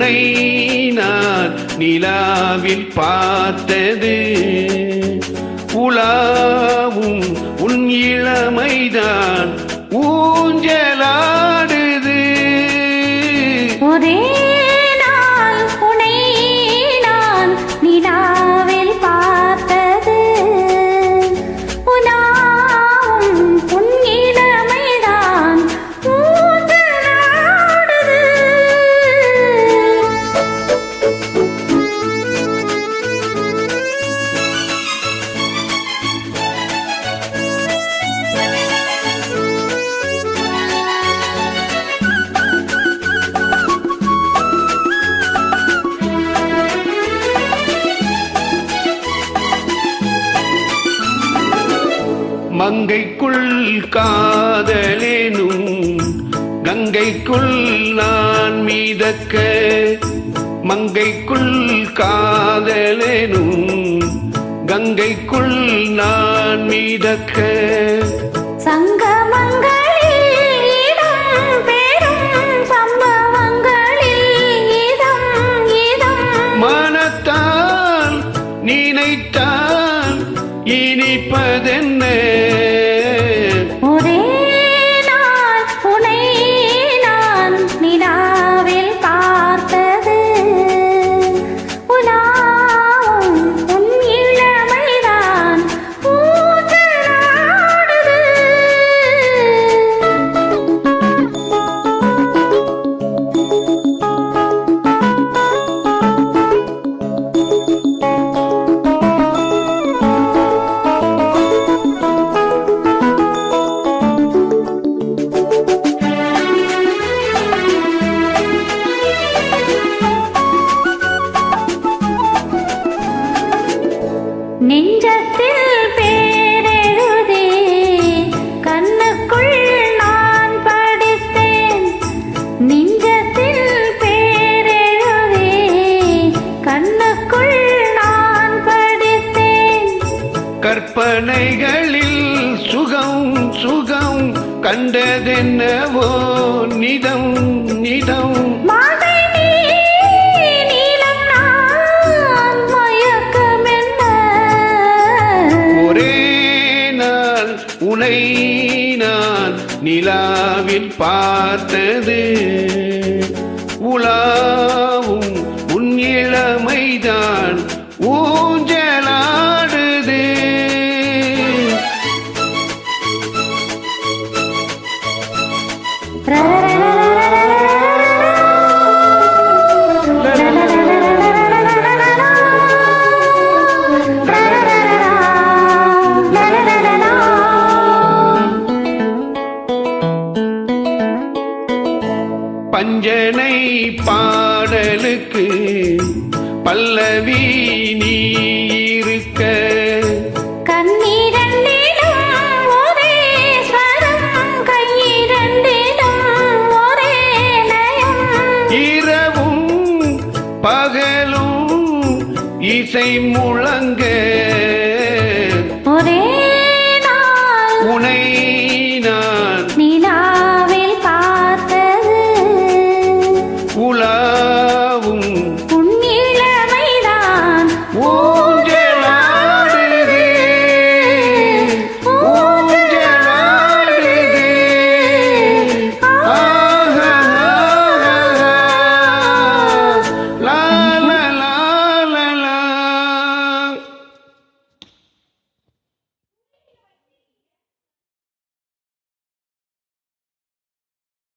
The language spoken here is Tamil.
உனை நான் நிலாவில் பார்த்தது. உலாவும் உன் இளமைதான் ஊஞ்சலாடுது. ஒரே மங்கைக்குள் காதலேனும் கங்கைக்குள் நான் மீதக்க மங்கைக்குள் காதலேனும் கங்கைக்குள் நான் மீதக்க. சங்கமங்களில் நினைத்தால் இனிப்பதென்ன? நெஞ்சத்தில் பேரெழுதி கண்ணுக்குள் நான் படித்தேன். நெஞ்சத்தில் பேரெழுதி கண்ணுக்குள் நான் படித்தேன். கற்பனைகளில் சுகம் சுகம் கண்டதென்னவோ நிதம் நிதம். உனை நான் நிலாவில் பார்த்தது. உலாவும் உன் இளமைதான் ஊஞ்சலாடுது. பஞ்சனை பாடலுக்கு பல்லவி நீ இருக்க இரவும் பகலும் இசை முழங்க. ஒரே உனை